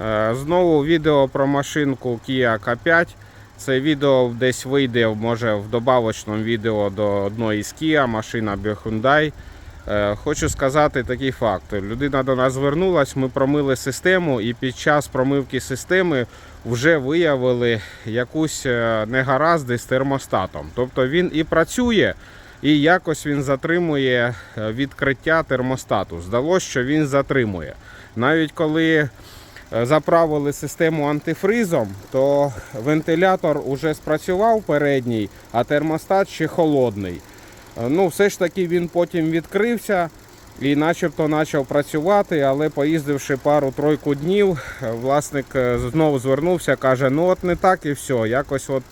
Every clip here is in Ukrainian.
Е, Знову відео про машинку Kia K5. Це відео десь вийде, може, в добавочному відео до одної з Kia, машина Hyundai. Е, Хочу сказати такий факт. Людина до нас звернулась, ми промили систему, і під час промивки системи вже виявили якусь е, негаразди з термостатом. Тобто він і працює, і якось він затримує відкриття термостату. Здалося, що він затримує. Навіть коли заправили систему антифризом, то вентилятор уже спрацював передній, а термостат ще холодний. Е, Ну, все ж таки він потім відкрився і начебто почав працювати, але поїздивши пару-тройку днів, е, власник е, знову звернувся, каже, ну от не так і все, якось от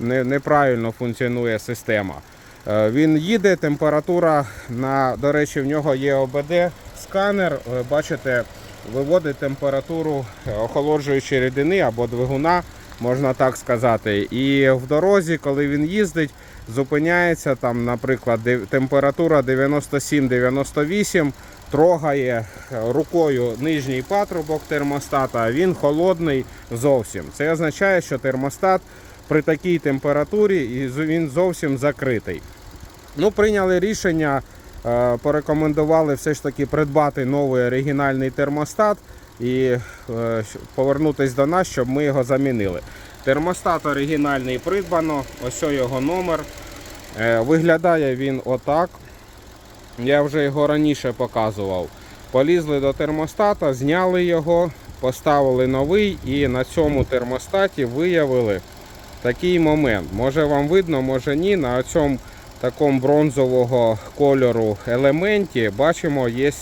не, неправильно функціонує система. Е, Він їде, температура на, до речі, в нього є ОБД сканер. е, Бачите, виводить температуру е, охолоджуючої рідини або двигуна, можна так сказати. І в дорозі, коли він їздить, зупиняється там, наприклад, температура 97-98, трогає е, рукою нижній патрубок термостата, він холодний зовсім. Це означає, що термостат при такій температурі він зовсім закритий. Ну, прийняли рішення, порекомендували все ж таки придбати новий оригінальний термостат і е, повернутись до нас, щоб ми його замінили. Термостат оригінальний придбано, ось його номер. Е, Виглядає він отак. Я вже його раніше показував. Полізли до термостата, зняли його, поставили новий і на цьому термостаті виявили такий момент. Може вам видно, може ні. На цьому такому бронзового кольору елементі бачимо, є,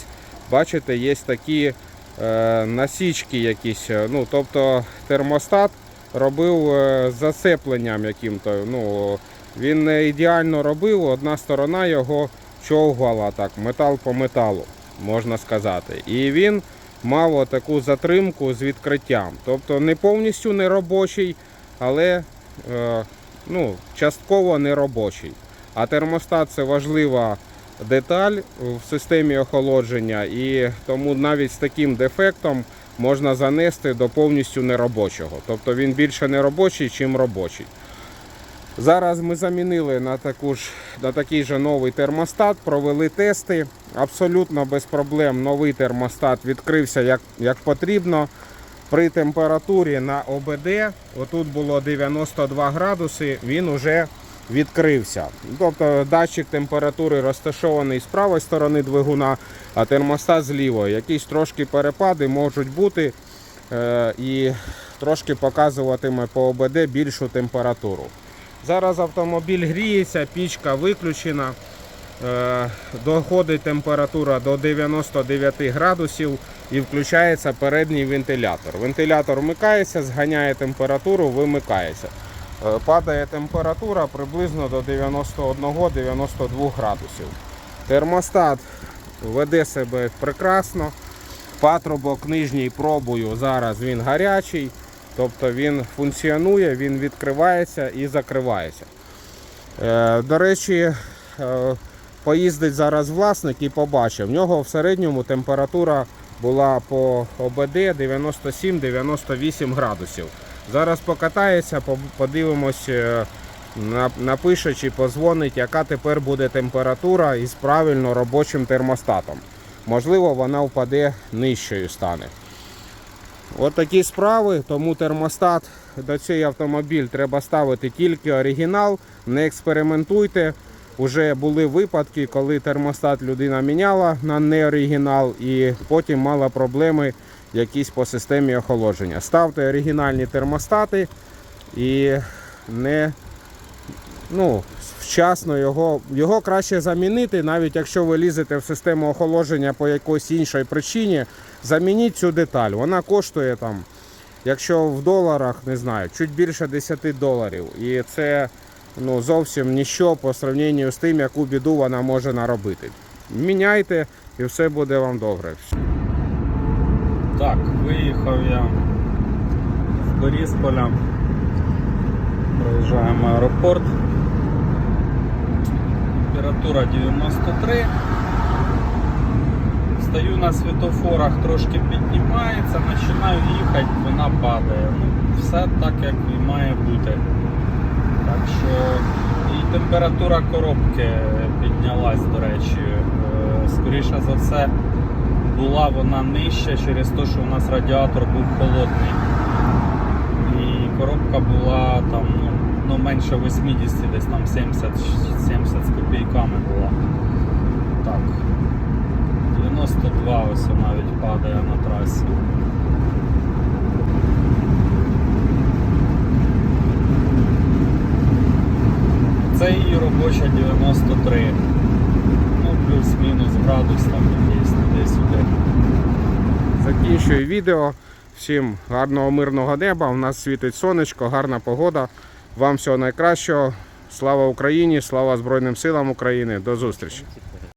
бачите, є такі е, насічки якісь. Ну, тобто термостат робив е, зацепленням яким-то. Ну, він не ідеально робив, одна сторона його човгала так, метал по металу, можна сказати. І він мав таку затримку з відкриттям. Тобто не повністю не робочий, але е, ну, частково не робочий. А термостат це важлива деталь в системі охолодження, і тому навіть з таким дефектом можна занести до повністю неробочого. Тобто він більше неробочий, чим робочий. Зараз ми замінили на, таку ж, на такий же новий термостат, провели тести. Абсолютно без проблем новий термостат відкрився як, як потрібно. При температурі на ОБД, отут було 92 градуси, він уже відкрився. Тобто датчик температури розташований з правої сторони двигуна, а термостат з лівої. Якісь трошки перепади можуть бути е, і трошки показуватиме по ОБД більшу температуру. Зараз автомобіль гріється, пічка виключена. Е, Доходить температура до 99 градусів і включається передній вентилятор. Вентилятор вмикається, зганяє температуру, вимикається. Е, Падає температура приблизно до 91-92 градусів. Термостат веде себе прекрасно. Патрубок нижній пробую, зараз він гарячий, тобто він функціонує, він відкривається і закривається. Е, До речі, е, поїздить зараз власник і побачив. В нього в середньому температура була по ОБД 97-98 градусів. Зараз покатається, подивимось, е, напише чи позвонить, яка тепер буде температура із правильно робочим термостатом. Можливо, вона впаде нижчою стане. От такі справи, тому термостат до цей автомобіль треба ставити тільки оригінал, не експериментуйте. Уже були випадки, коли термостат людина міняла на неоригінал і потім мала проблеми якісь по системі охолодження. Ставте оригінальні термостати і не ну, вчасно його, його краще замінити, навіть якщо ви лізете в систему охолодження по якоїсь іншій причині, замініть цю деталь. Вона коштує там, якщо в доларах, не знаю, чуть більше 10 доларів. І це ну, зовсім ніщо по сравненню з тим, яку біду вона може наробити. Міняйте і все буде вам добре. Так, виїхав я з Борисполя. Проїжджаємо аеропорт. Температура 93. Стою на світофорах, трошки піднімається, починаю їхати, вона падає. Ну, все так, як і має бути. Так що і температура коробки піднялась, до речі. Е, Скоріше за все, була вона нижча через те, що у нас радіатор був холодний. І коробка була там ну, менше 80, десь там 70, 70 з копійками була. Так. 92 ось навіть падає на трасі. Це її робоча 93. Ну, плюс-мінус градус там туди-сюди. Закінчую відео. Всім гарного мирного неба. У нас світить сонечко, гарна погода. Вам всього найкращого. Слава Україні, слава Збройним силам України. До зустрічі.